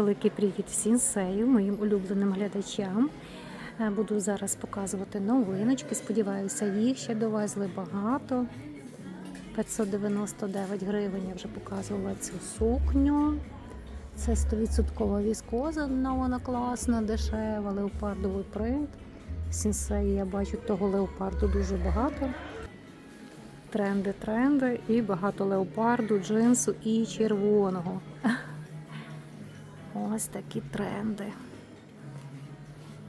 Великий привіт всім сею, моїм улюбленим глядачам. Е, Буду зараз показувати новиночки. Сподіваюся, їх ще довезли багато. 599 гривень я вже показувала цю сукню. Це 100% віскоза, ну, вона класна, дешева, леопардовий принт. Сінсеї я бачу того леопарду дуже багато. Тренди, тренди і багато леопарду, джинсу і червоного. Ось такі тренди.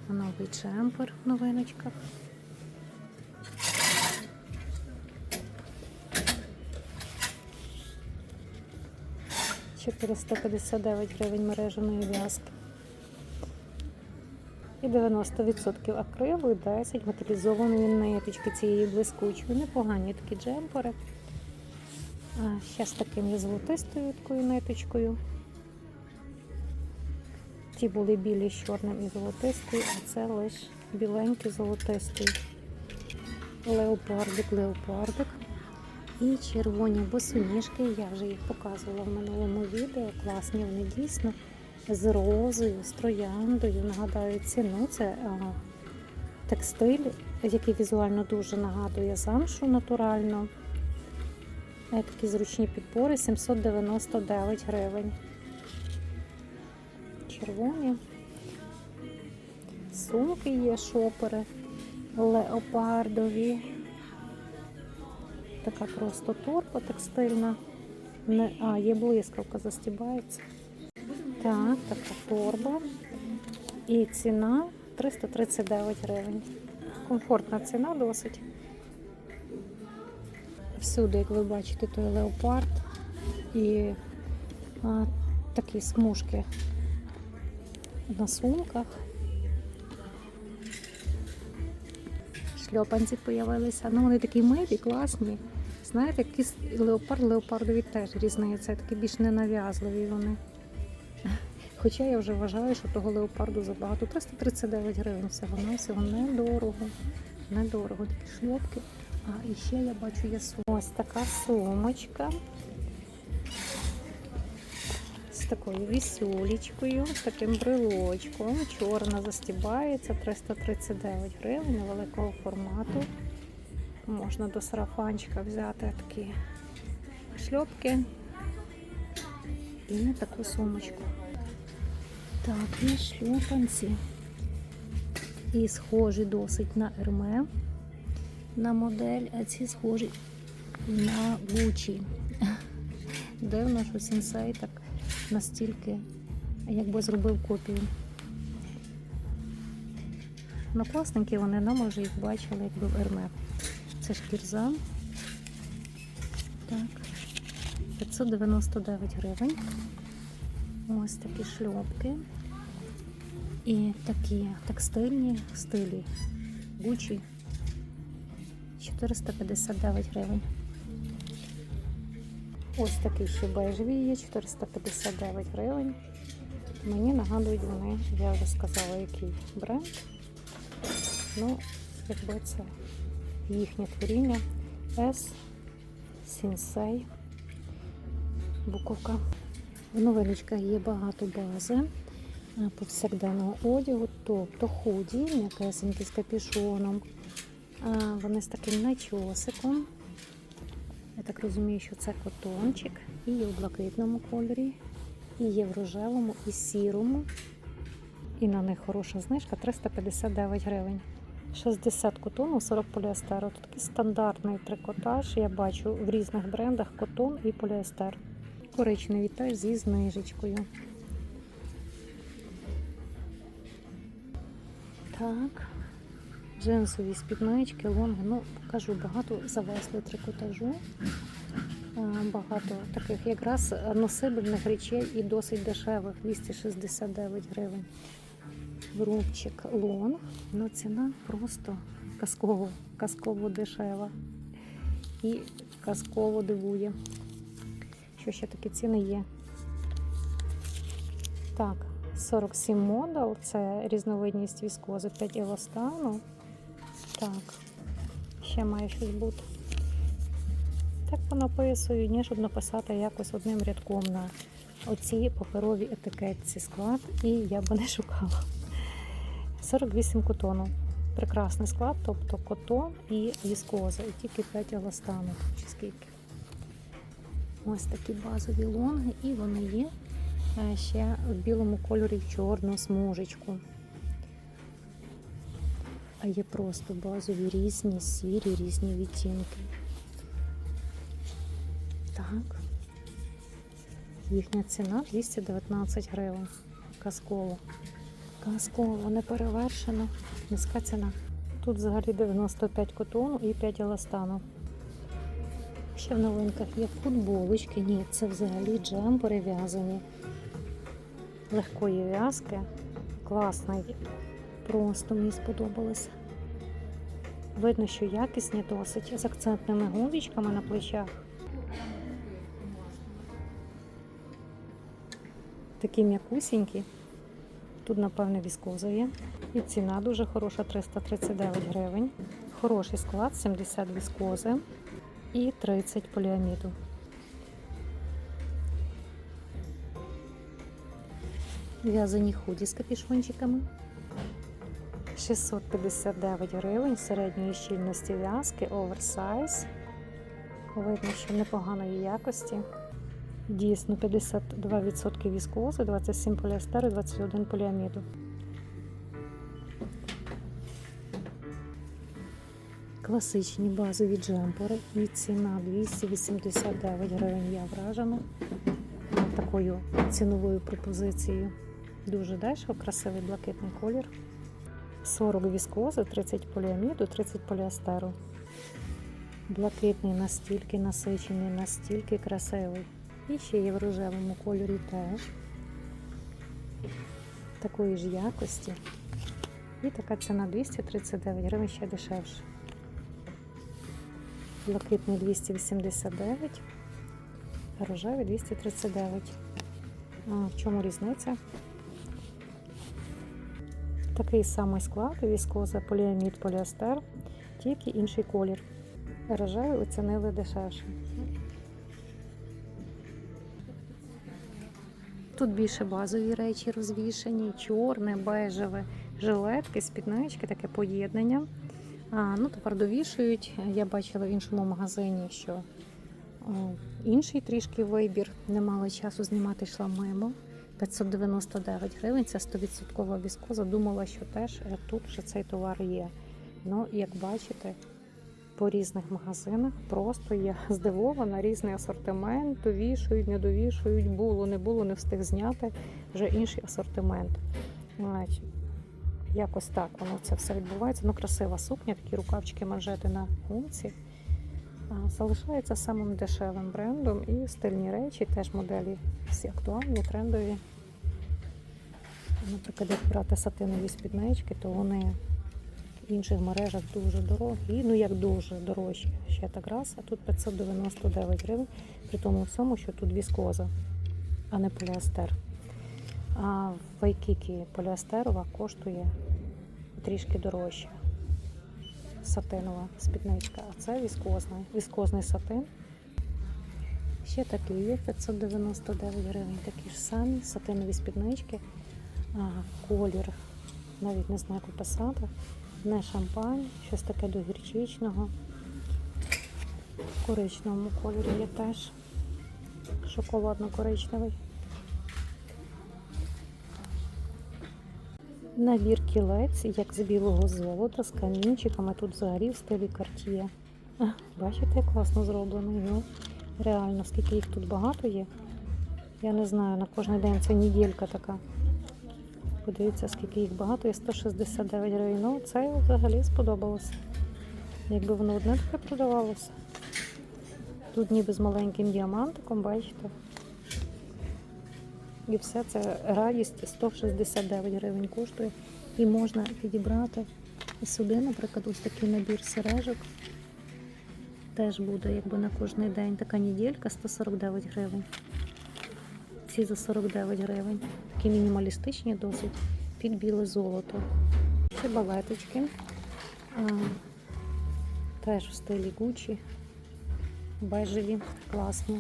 Новий джемпер в новиночках. – 459 гривень мереженої в'язки. І 90% акрилу і 10 металізованої ниточки цієї блискучої. Непогані такі джемпери. А, ще з таким є золотистою ниточкою. Ті були білі з чорним і золотистий, а це лише біленький золотистий. Леопардик, леопардик. І червоні босоніжки, я вже їх показувала в минулому відео. Класні вони дійсно з розою, з трояндою. Нагадаю ціну. Це а, текстиль, який візуально дуже нагадує замшу натурально. Е, Такі зручні підбори 799 гривень червоні. Сумки є, шопери, леопардові. Така просто торба текстильна. Не, а, є блискавка, застібається. Так, така торба. І ціна 339 гривень. Комфортна ціна досить. Всюди, як ви бачите, той леопард і а, такі смужки на сумках. Шльопанці появилися. Ну, вони такі милі, класні. Знаєте, якісь леопард, леопардові теж різниця, такі більш ненав'язливі вони. Хоча я вже вважаю, що того леопарду забагато. 339 гривень всього на всього недорого. Недорого такі шльопки. А і ще я бачу є сумка. Ось така сумочка такою вісюлечкою, з таким брелочком. Чорна застібається, 339 гривень невеликого формату. Можна до сарафанчика взяти такі шльопки і таку сумочку. Так, є шльопанці. І схожі досить на Ерме на модель, а ці схожі на Gucci. Дивно, що сенсей так настільки, якби зробив копію. Ну, класненькі вони, нам може їх бачили, якби в Ерме. Це шкірза. Так, 599 гривень. Ось такі шльопки. І такі текстильні стилі Gucci. 459 гривень. Ось такий ще бежеві є, 459 гривень. Мені нагадують вони, я вже сказала, який бренд. Ну, якби це їхнє творіння S Sensei буковка. В новиночках є багато бази е, повсякденного одягу, тобто худі, м'якесенькі з капюшоном. Вони з таким начосиком. Я так розумію, що це котончик. І є в блакитному кольорі, і є в рожевому, і сірому. І на них хороша знижка 359 гривень. 60 котону, 40 поліестеру. Тут такий стандартний трикотаж. Я бачу в різних брендах котон і поліестер. Коричневий теж зі знижечкою. Так. Джинсові спіднички, лонги. Ну, покажу, багато завесли трикотажу. Багато таких якраз носибельних речей і досить дешевих 269 гривень. Рубчик лонг. Ну, ціна просто казково, казково дешева. І казково дивує. Що ще такі ціни є? Так, 47 модел, це різновидність віскози 5 еластану. Так, ще має щось бути. Так понаписую, ні, щоб написати якось одним рядком на оці паперові етикетці склад, і я б не шукала. 48 котону. Прекрасний склад, тобто котон і віскоза, і тільки 5 еластану, чи скільки. Ось такі базові лонги, і вони є е, ще в білому кольорі в чорну смужечку. А є просто базові різні, сірі, різні відтінки. Так. Їхня ціна 219 гривень. Казково. Казково, не перевершено. Низька ціна. Тут взагалі 95 котону і 5 еластану. Ще в новинках є футболочки. Ні, це взагалі джемпери в'язані. Легкої в'язки. Класний. Просто мені сподобалося. Видно, що якісні досить з акцентними гудочками на плечах. Такі м'якусінькі. Тут, напевне, віскозові. І ціна дуже хороша 339 гривень. Хороший склад 70 віскози і 30 поліаміду. В'язані худі з капішончиками. 659 гривень середньої щільності в'язки, оверсайз. Видно, що непоганої якості. Дійсно 52% віскози, 27 поліестеру, 21 поліаміду. Класичні базові джемпери і ціна 289 гривень. Я вражена такою ціновою пропозицією. Дуже дешево, красивий блакитний колір. 40 віскози, 30 поліаміду, 30 поліестеру. Блакитний настільки насичений, настільки красивий. І ще є в рожевому кольорі теж. Такої ж якості. І така ціна 239 гривень ще дешевше. Блакитний 289, а рожевий 239. А в чому різниця? Такий самий склад, віскоза, поліамід, поліестер, тільки інший колір. Рожевий оцінили дешевше. Тут більше базові речі розвішані, чорне, бежеве, жилетки, спіднички, таке поєднання. А, ну, тепер довішують. Я бачила в іншому магазині, що о, інший трішки вибір. Не мала часу знімати, йшла мимо. 599 гривень, це 100% віскоза. Думала, що теж е, тут вже цей товар є. Ну, як бачите, по різних магазинах просто я здивована, різний асортимент, довішують, не довішують, було, не було, не встиг зняти, вже інший асортимент. Якось так воно це все відбувається. Ну, красива сукня, такі рукавчики манжети на гумці. Залишається самим дешевим брендом і стильні речі, теж моделі всі актуальні, трендові. Наприклад, як брати сатинові спіднички, то вони в інших мережах дуже дорогі. Ну як дуже дорожчі. Ще так раз, а тут 599 гривень, при тому всьому, що тут віскоза, а не поліестер. А в Вайкікі поліестерова коштує трішки дорожче. Сатинова спідничка, а це віскозний, віскозний сатин. Ще такий є 599 гривень, такі ж самі сатинові спіднички. А, колір, навіть не знаю, як описати. Не шампань, щось таке до гірчичного. В коричневому кольорі є теж шоколадно-коричневий. Набір кілець, як з білого золота, з камінчиками. Тут взагалі в стилі карт'є. Бачите, як класно зроблений. Ну, реально, скільки їх тут багато є. Я не знаю, на кожен день це неділька така. Подивіться, скільки їх багато, є 169 гривень. Ну, це взагалі сподобалося. Якби воно одне таке продавалося. Тут ніби з маленьким діамантиком, бачите. І все це радість 169 гривень коштує. І можна підібрати сюди, наприклад, ось такий набір сережок. Теж буде якби на кожний день. Така неділька 149 гривень. Ці за 49 гривень. Такі мінімалістичні досить під біле золото. Ще балеточки. А, теж в стилі Гуччі. Бежеві, класні.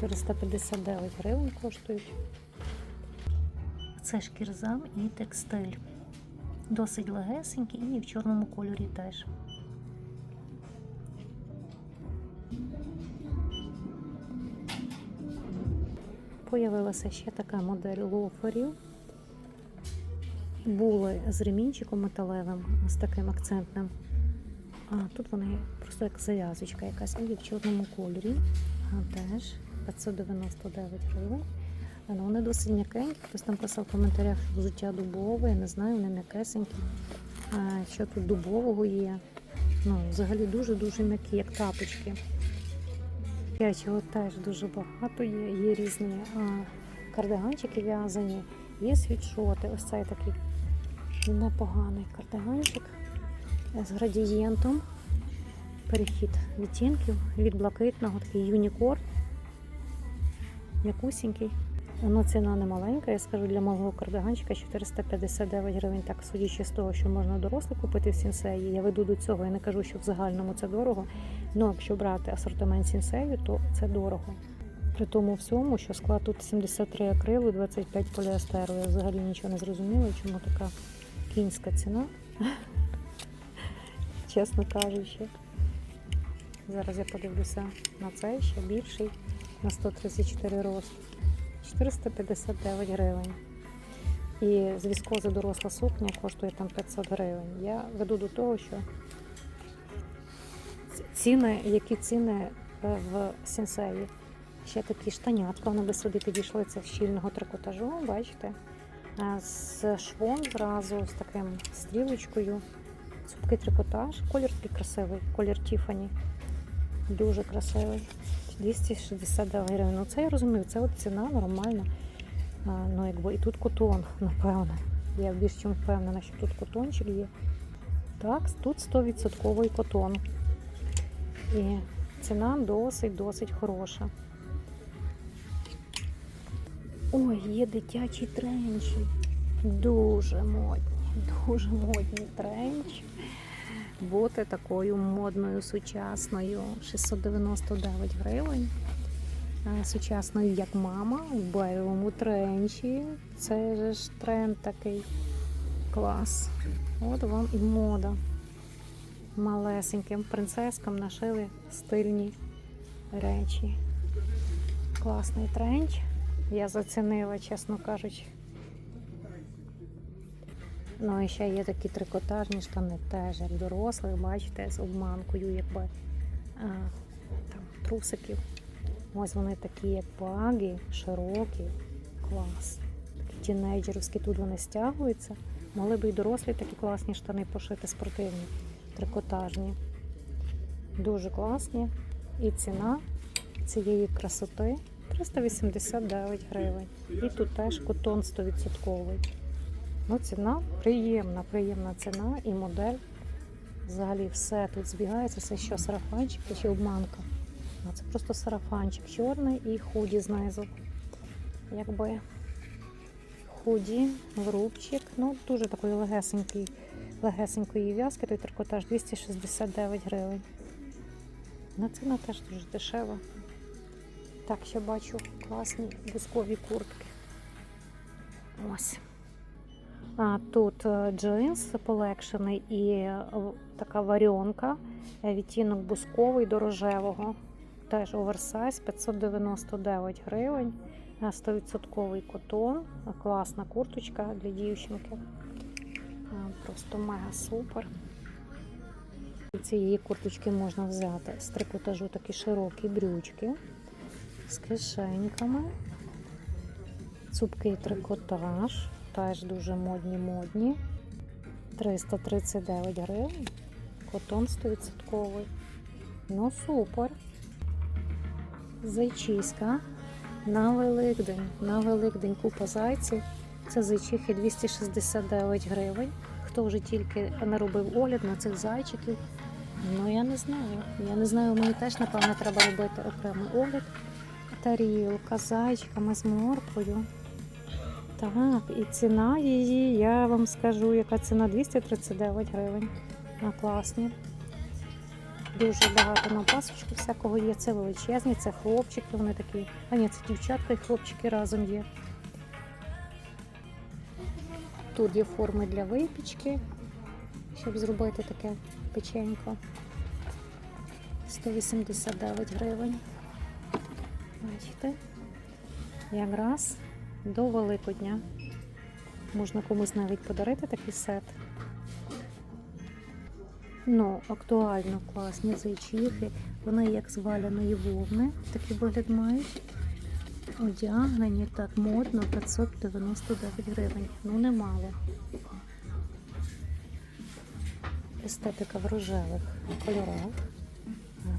459 гривень коштують. Це шкірзам і текстиль. Досить легесенький і в чорному кольорі теж. Появилася ще така модель лоферів. Були з ремінчиком металевим, з таким акцентним. А тут вони просто як зав'язочка якась, і в чорному кольорі. А теж 599 гривень. А, Ну, вони досить м'якенькі. Хтось там писав в коментарях, що взуття дубове, я не знаю, вони м'якесенькі. А, що тут дубового є. Ну, взагалі дуже-дуже м'які, як тапочки. Дитячого теж дуже багато є. Є різні а, кардиганчики в'язані, є світшоти. Ось цей такий непоганий кардиганчик з градієнтом. Перехід відтінків від блакитного, такий юнікорн. М'якусінький. Ну, ціна не маленька, я скажу, для малого кардиганчика 459 гривень. Так, судячи з того, що можна дорослий купити в сінсеї. Я веду до цього, я не кажу, що в загальному це дорого. Ну, якщо брати асортимент сінсею, то це дорого. При тому всьому, що склад тут 73 акрилу, 25 поліестеру. Я взагалі нічого не зрозуміла, чому така кінська ціна. Чесно кажучи. Зараз я подивлюся на цей ще більший, на 134 рост. 459 гривень. І з віскози доросла сукня коштує там 500 гривень. Я веду до того, що ціни, які ціни е, в сенсеї. Ще такі штанятка, вони би сюди підійшли, це з щільного трикотажу, бачите? З швом зразу, з таким стрілочкою. Цупкий трикотаж, колір такий красивий, колір Тіфані. Дуже красивий. 269 гривень. Ну це я розумію, це от ціна нормальна. А, ну, якби і тут котон, напевне. Я більш чим впевнена, що тут котончик є. Так, тут 100% котон. І ціна досить-досить хороша. Ой, є дитячі тренчі. Дуже модні, дуже модні тренчі. Бути такою модною, сучасною. 699 гривень. Е, Сучасною, як мама, в бежевому тренчі. Це ж тренд такий клас. От вам і мода. Малесеньким принцескам нашили стильні речі. Класний тренч. Я зацінила, чесно кажучи. Ну і ще є такі трикотажні штани, теж як дорослих, бачите, з обманкою, якби там, трусиків. Ось вони такі, як баги, широкі, клас. Такі тінейджерівські, тут вони стягуються. Могли б і дорослі такі класні штани пошити спортивні, трикотажні. Дуже класні. І ціна цієї красоти 389 гривень. І тут теж котон 100%. Ну, ціна приємна, приємна ціна і модель. Взагалі все тут збігається. Це що, сарафанчик чи обманка? А це просто сарафанчик чорний і худі знизу. Якби худі, врубчик. Ну, дуже такої легесенький, легесенької в'язки, той трикотаж 269 гривень. Ну, ціна теж дуже дешева. Так, ще бачу класні бускові куртки. Ось. Тут е, джинс полегшений і е, така варіонка, е, відтінок бусковий до рожевого. Теж оверсайз 599 гривень, е, 100% котон, класна курточка для дівчинки. Просто мега супер. Цієї курточки можна взяти з трикотажу такі широкі брючки з кишеньками. Цупкий трикотаж, теж дуже модні модні. 339 гривень. Котон 100%. Ну, супер. Зайчиська на Великдень. На Великдень купа зайців. Це зайчихи 269 гривень. Хто вже тільки не робив огляд на цих зайчиків? Ну я не знаю. Я не знаю, мені теж напевно треба робити окремий огляд. Тарілка зайчиками з морквою. Так, і ціна її, я вам скажу, яка ціна 239 гривень. А класні. Дуже багато на пасочку всякого є. Це величезні, це хлопчики, вони такі. А ні, це дівчатка і хлопчики разом є. Тут є форми для випічки, щоб зробити таке печенько. 189 гривень. Бачите? Якраз до Великодня. Можна комусь навіть подарити такий сет. Ну, актуально класні зайчихи. Вони як з валяної вовни, такий вигляд мають. Одягнені так модно 599 гривень. Ну, немало. Естетика в рожевих кольорах.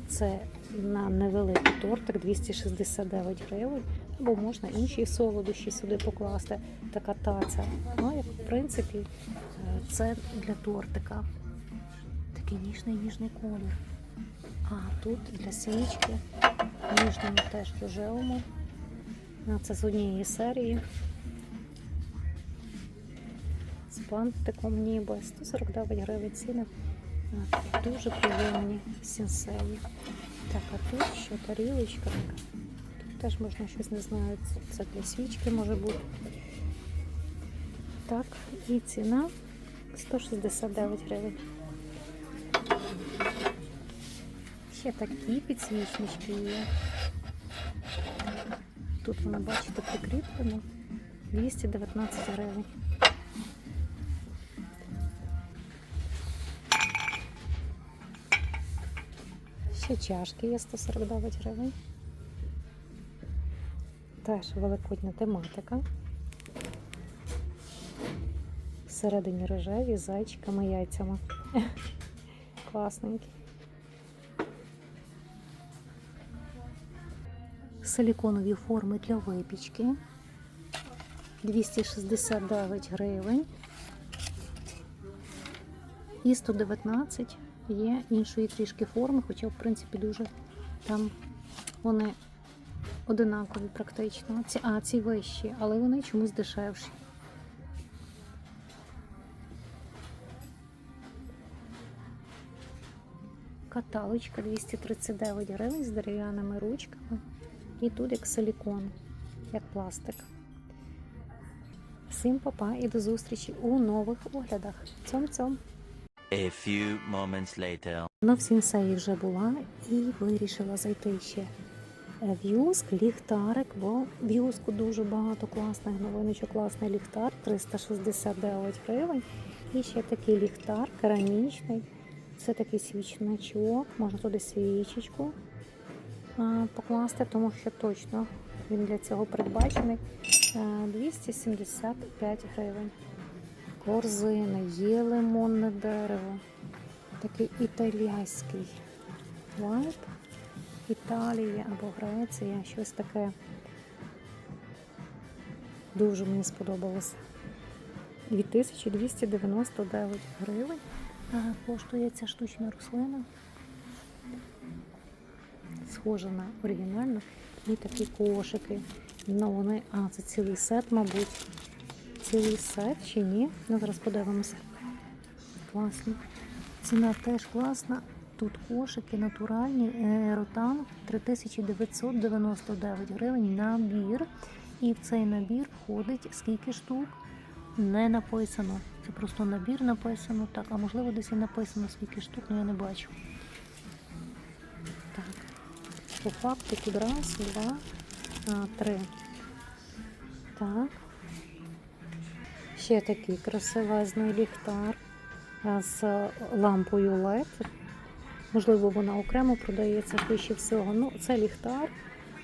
Це на невеликий тортик 269 гривень. Або можна інші солодощі сюди покласти. Така таця. Ну, як в принципі, е, це для тортика. Такий ніжний ніжний колір. А тут для свічки. Ніжному теж рожевому. А, Це з однієї серії. З бантиком ніби 149 гривень ціни. Дуже приємні сінсеї. Так, а тут що тарілочка така. Теж можна щось не знаю. це- для свічки може бути. Так, і ціна 169 гривень. Ще такі підсвічнички є. Тут воно, бачите, прикріплено 219 гривень. Ще чашки є 149 гривень. Теж великодня тематика. Всередині рожеві зайчиками, яйцями. Класненькі. Силіконові форми для випічки. 269 гривень. І 119 є іншої трішки форми, хоча, в принципі, дуже там вони одинакові практично. Ці, а, ці вищі, але вони чомусь дешевші. Каталочка 239 гривень з дерев'яними ручками. І тут як силікон, як пластик. Всім папа і до зустрічі у нових оглядах. Цьом-цьом! A few moments later. На всінсеї вже була і вирішила зайти ще в Юск, ліхтарик, бо в Юску дуже багато класних новиночок, класний ліхтар, 369 гривень. І ще такий ліхтар керамічний. Це такий свічничок, можна туди свічечку покласти, тому що точно він для цього передбачений. Е, 275 гривень. Корзини, є лимонне дерево. Такий італійський вайб. Італія або Греція, щось таке. Дуже мені сподобалося. 2299 гривень коштує ця штучна рослина. Схожа на оригінальну. І такі кошики. Ну, вони, а, це цілий сет, мабуть. Цілий сет чи ні? Ну, зараз подивимося. Класно. Ціна теж класна. Тут кошики натуральні, ротан 3999 гривень набір. І в цей набір входить скільки штук? Не написано. Це просто набір написано. Так, а можливо десь і написано скільки штук, але я не бачу. Так. По факту тут раз, два, три. Так. Ще такий красивезний ліхтар з лампою LED. Можливо, вона окремо продається вище всього. Ну, це ліхтар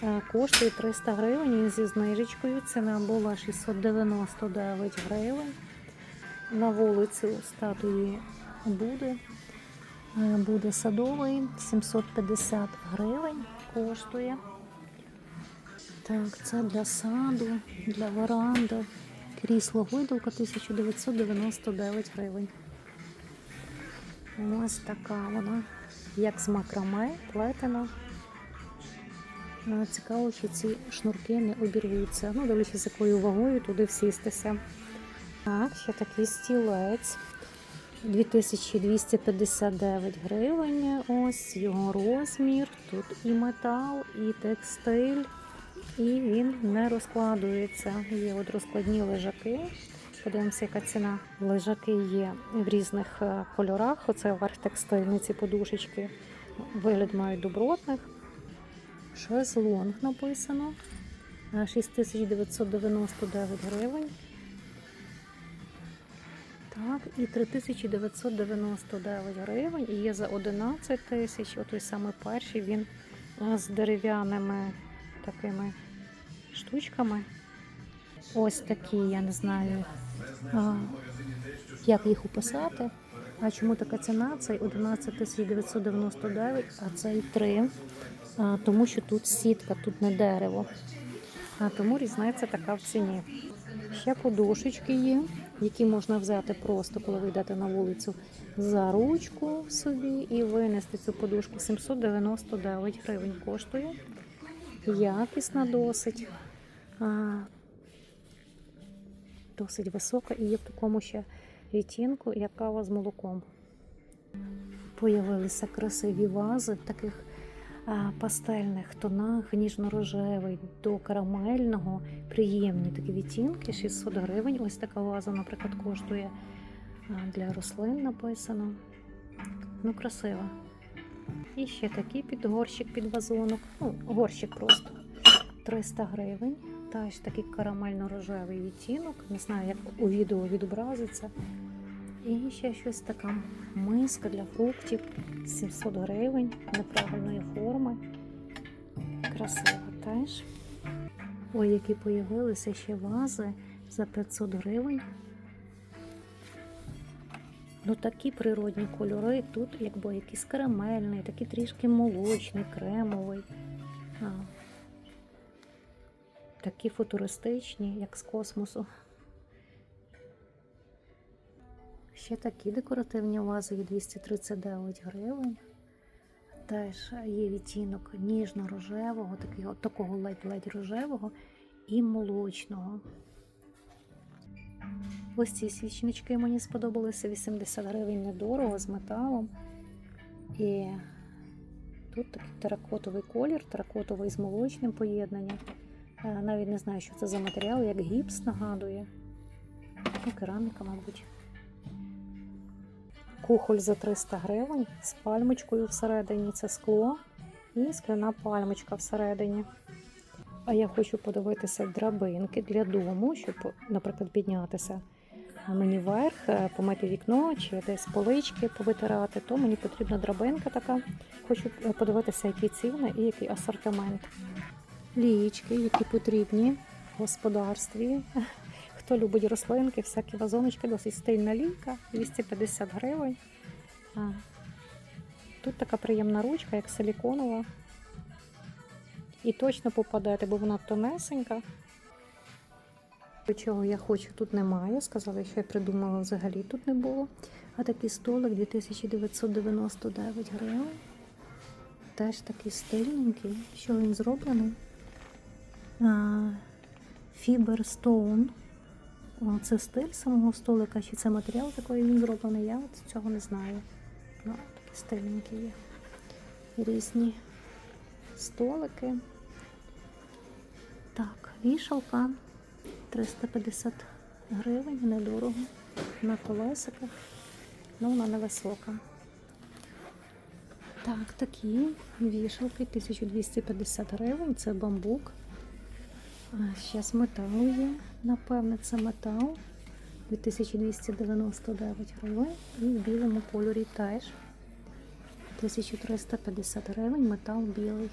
е, коштує 300 гривень зі знижечкою. Ціна була 699 гривень. На вулицю статуї буде. Е, Буде садовий, 750 гривень коштує. Так, це для саду, для веранди. Крісло гойдалка 1999 гривень. Ось така вона, як з макраме, плетена. Е, Цікаво, чи ці шнурки не обірвуться. Ну, дивлячись, з якою вагою туди всістися. Так, ще такий стілець. 2259 гривень. Ось його розмір. Тут і метал, і текстиль, і він не розкладується. Є от розкладні лежаки. Подивимося, яка ціна. Лежаки є в різних е, кольорах. Оце верх текстильний, ці подушечки. Вигляд мають добротних. Шезлонг написано. Е, 6999 гривень. Так, і 3999 гривень. І є за 11 тисяч. Отой саме перший він е, з дерев'яними такими штучками. Ось такі, я не знаю, як їх описати. А чому така ціна? Цей 11 999, а цей 3. А, тому що тут сітка, тут не дерево. А тому різниця така в ціні. Ще подушечки є, які можна взяти просто, коли ви йдете на вулицю за ручку собі і винести цю подушку. 799 гривень коштує. Якісна досить. Досить висока і є в такому ще відтінку, як кава з молоком. Появилися красиві вази в таких пастельних тонах, ніжно-рожевий до карамельного, приємні такі відтінки, 600 гривень. Ось така ваза, наприклад, коштує для рослин написано. Ну, красиво. І ще такий під горщик, під вазонок. Ну, горщик просто 300 гривень. Теж такий карамельно-рожевий відтінок. Не знаю, як у відео відобразиться. І ще щось така миска для фруктів 700 гривень неправильної форми. Красиво теж. Ой, які появилися ще вази за 500 гривень. Ну такі природні кольори. Тут якби якийсь карамельний, такий трішки молочний, кремовий. Такі футуристичні, як з космосу. Ще такі декоративні вази є 239 гривень. Теж є відтінок ніжно-рожевого, такого, такого ледь-ледь рожевого і молочного. Ось ці свічнички мені сподобалися 80 гривень недорого з металом. І тут такий теракотовий колір, теракотовий з молочним поєднанням. Е, Навіть не знаю, що це за матеріал, як гіпс нагадує. Ну, кераміка, мабуть. Кухоль за 300 гривень з пальмочкою всередині. Це скло і скляна пальмочка всередині. А я хочу подивитися драбинки для дому, щоб, наприклад, піднятися мені вверх, е, помити вікно чи десь полички повитирати, то мені потрібна драбинка така. Хочу е, подивитися, які ціни і який асортимент. Лієчки, які потрібні в господарстві. Хто любить рослинки, всякі вазоночки, досить стильна лійка, 250 гривень. Тут така приємна ручка, як силіконова. І точно попадете, бо вона тонесенька. Чого я хочу, тут немає. Сказали, що я придумала взагалі тут не було. А такий столик 2999 гривень. Теж такий стильненький. Що він зроблений? Фіберстоун. Це стиль самого столика, чи це матеріал, якої він зроблений, я от цього не знаю. Ну, такі стильненькі є. Різні столики. Так, вішалка 350 гривень, недорого. На колесиках. Ну, вона невисока. Так, такі вішалки 1250 гривень, це бамбук. Ще метал є. Напевне, це метал 2299 гривень. І в білому кольорі теж 1350 гривень, метал білий.